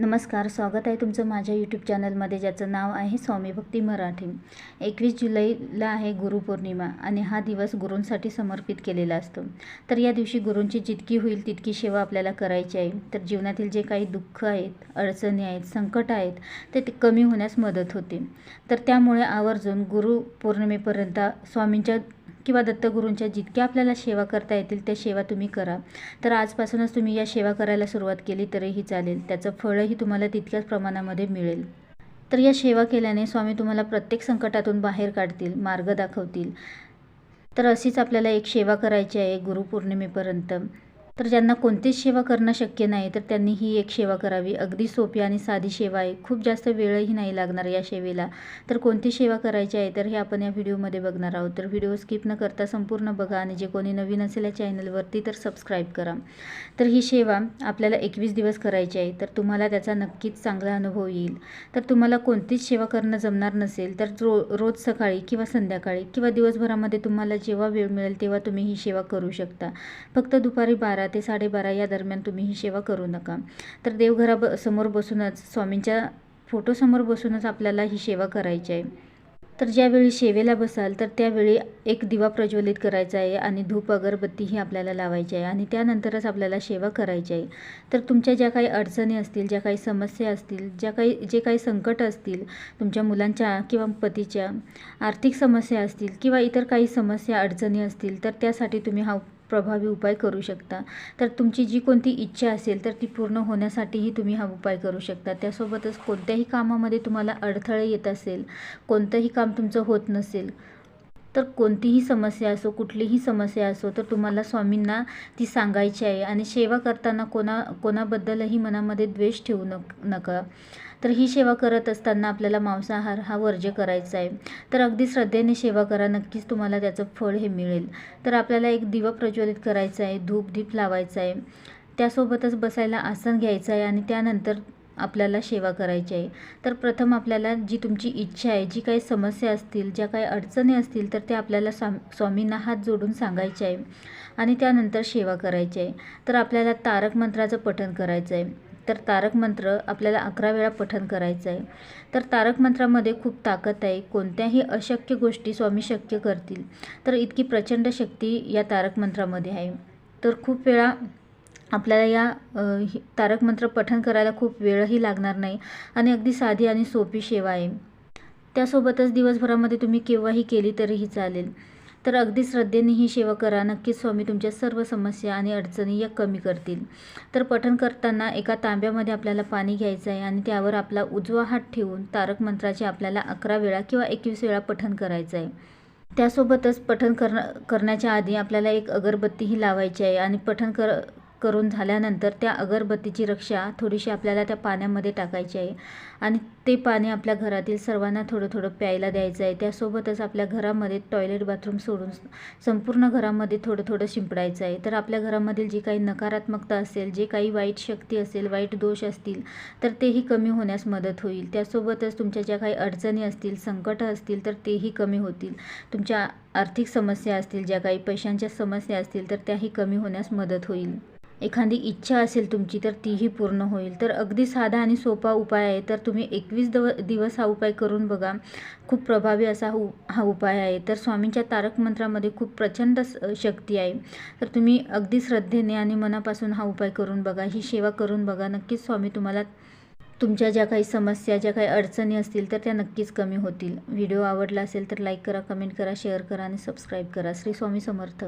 नमस्कार स्वागत आहे तुमचं माझ्या यूट्यूब चॅनलमध्ये ज्याचं नाव आहे स्वामी भक्ती मराठी. एकवीस जुलैला आहे गुरुपौर्णिमा आणि हा दिवस गुरूंसाठी समर्पित केलेला असतो. तर या दिवशी गुरूंची जितकी होईल तितकी सेवा आपल्याला करायची आहे. तर जीवनातील जे काही दुःख आहेत अडचणी आहेत संकट आहेत ते ते कमी होण्यास मदत होते. तर त्यामुळे आवर्जून गुरुपौर्णिमेपर्यंत स्वामींच्या किंवा दत्तगुरूंच्या जितक्या आपल्याला सेवा करता येतील त्या सेवा तुम्ही करा. तर आजपासूनच तुम्ही या सेवा करायला सुरुवात केली तरीही चालेल. त्याचं फळही तुम्हाला तितक्याच प्रमाणामध्ये मिळेल. तर या सेवा केल्याने स्वामी तुम्हाला प्रत्येक संकटातून बाहेर काढतील मार्ग दाखवतील. तर अशीच आपल्याला एक सेवा करायची आहे गुरुपौर्णिमेपर्यंत. तर ज्यांना कोणतीच सेवा करणं शक्य नाही तर त्यांनी ही एक सेवा करावी. अगदी सोपी आणि साधी सेवा आहे. खूप जास्त वेळही नाही लागणार या सेवेला. तर कोणती सेवा करायची आहे तर हे आपण या व्हिडिओमध्ये बघणार आहोत. तर व्हिडिओ स्किप न करता संपूर्ण बघा आणि जे कोणी नवीन असेल या चॅनलवरती तर सबस्क्राईब करा. तर ही सेवा आपल्याला एकवीस दिवस करायची आहे तर तुम्हाला त्याचा नक्कीच चांगला अनुभव येईल. तर तुम्हाला कोणतीच सेवा करणं जमणार नसेल तर रो रोज सकाळी किंवा संध्याकाळी किंवा दिवसभरामध्ये तुम्हाला जेव्हा वेळ मिळेल तेव्हा तुम्ही ही सेवा करू शकता. फक्त दुपारी बारा ते साडेबारा या दरम्यान तुम्ही ही सेवा करू नका. तर देवघरा ब समोर बसूनच स्वामींच्या फोटोसमोर बसूनच आपल्याला ही सेवा करायची आहे. तर ज्यावेळी सेवेला बसाल तर त्यावेळी एक दिवा प्रज्वलित करायचा आहे आणि धूप अगरबत्ती ही आपल्याला लावायची आहे आणि त्यानंतरच आपल्याला सेवा करायची आहे. तर तुमच्या ज्या काही अडचणी असतील ज्या काही समस्या असतील ज्या काही जे काही संकट असतील तुमच्या मुलांच्या किंवा पतीच्या आर्थिक समस्या असतील किंवा इतर काही समस्या अडचणी असतील तर त्यासाठी तुम्ही हा प्रभावी उपाय करू शकता. तर तुमची जी कोणती इच्छा असेल तर ती पूर्ण होण्यासाठीही तुम्ही हा उपाय करू शकता. त्यासोबतच कोणत्याही कामामध्ये तुम्हाला अडथळे येत असेल कोणतंही काम तुमचं होत नसेल तर कोणतीही समस्या असो कुठलीही समस्या असो तर तुम्हाला स्वामींना ती सांगायची आहे. आणि सेवा करताना कोणा कोणाबद्दलही मनामध्ये द्वेष ठेवू नक नका. तर ही सेवा करत असताना आपल्याला मांसाहार हा वर्ज्य करायचा आहे. तर अगदी श्रद्धेने सेवा करा नक्कीच तुम्हाला त्याचं फळ हे मिळेल. तर आपल्याला एक दिवा प्रज्वलित करायचा आहे धूप दीप लावायचा आहे. त्यासोबतच बसायला आसन घ्यायचं आहे आणि त्यानंतर आपल्याला सेवा करायची आहे. तर प्रथम आपल्याला जी तुमची इच्छा आहे जी काही समस्या असतील ज्या काही अडचणी असतील तर त्या आपल्याला स्वाम स्वामींना हात जोडून सांगायचे आहे आणि त्यानंतर सेवा करायची आहे. तर आपल्याला तारक मंत्राचं पठण करायचं आहे. तर तारक मंत्र आपल्याला अकरा वेळा पठन करायचं आहे. तर तारक मंत्रामध्ये खूप ताकद आहे. कोणत्याही अशक्य गोष्टी स्वामी शक्य करतील. तर इतकी प्रचंड शक्ती या तारक मंत्रामध्ये आहे. तर खूप वेळा आपल्याला या तारक मंत्र पठन करायला खूप वेळही लागणार नाही आणि अगदी साधी आणि सोपी सेवा आहे. त्यासोबतच दिवसभरामध्ये तुम्ही केव्हाही केली तरीही चालेल. तर अगदी श्रद्धेने ही सेवा करा. नक्कीच स्वामी तुमच्या सर्व समस्या आणि अडचणी या कमी करतील. तर पठण करताना एका तांब्यामध्ये आपल्याला पाणी घ्यायचं आहे आणि त्यावर आपला उजवा हात ठेवून तारक मंत्राचे आपल्याला अकरा वेळा किंवा एकवीस वेळा पठण करायचं आहे. त्यासोबतच पठण कर करण्याच्या आधी आपल्याला एक अगरबत्तीही लावायची आहे आणि पठण कर करून झाल्यानंतर त्या अगरबत्तीची रक्षा थोडीशी आपल्याला त्या पाण्यामध्ये टाकायची आहे. आणि ते पाणी आपल्या घरातील सर्वांना थोडं थोडं प्यायला द्यायचं आहे. त्यासोबतच आपल्या घरामध्ये टॉयलेट बाथरूम सोडून संपूर्ण घरामध्ये थोडं थोडं शिंपडायचं आहे. तर आपल्या घरामधील जी काही नकारात्मकता असेल जे काही वाईट शक्ती असेल वाईट दोष असतील तर तेही कमी होण्यास मदत होईल. त्यासोबतच तुमच्या ज्या काही अडचणी असतील संकट असतील तर तेही कमी होतील. तुमच्या आर्थिक समस्या असतील ज्या काही पैशांच्या समस्या असतील तर त्याही कमी होण्यास मदत होईल. एखादी इच्छा असेल तुमची तर तीही पूर्ण होईल. तर अगदी साधा आणि सोपा उपाय आहे. तर तुम्ही एकवीस दव दिवस हा उपाय करून बघा. खूप प्रभावी असा हा उपाय आहे. तर स्वामींच्या तारक मंत्रामध्ये खूप प्रचंड शक्ती आहे. तर तुम्ही अगदी श्रद्धेने आणि मनापासून हा उपाय करून बघा. ही सेवा करून बघा. नक्कीच स्वामी तुम्हाला तुमच्या ज्या काही समस्या ज्या काही अडचणी असतील तर त्या नक्कीच कमी होतील. व्हिडिओ आवडला असेल तर लाईक करा कमेंट करा शेअर करा आणि सबस्क्राईब करा. श्री स्वामी समर्थ.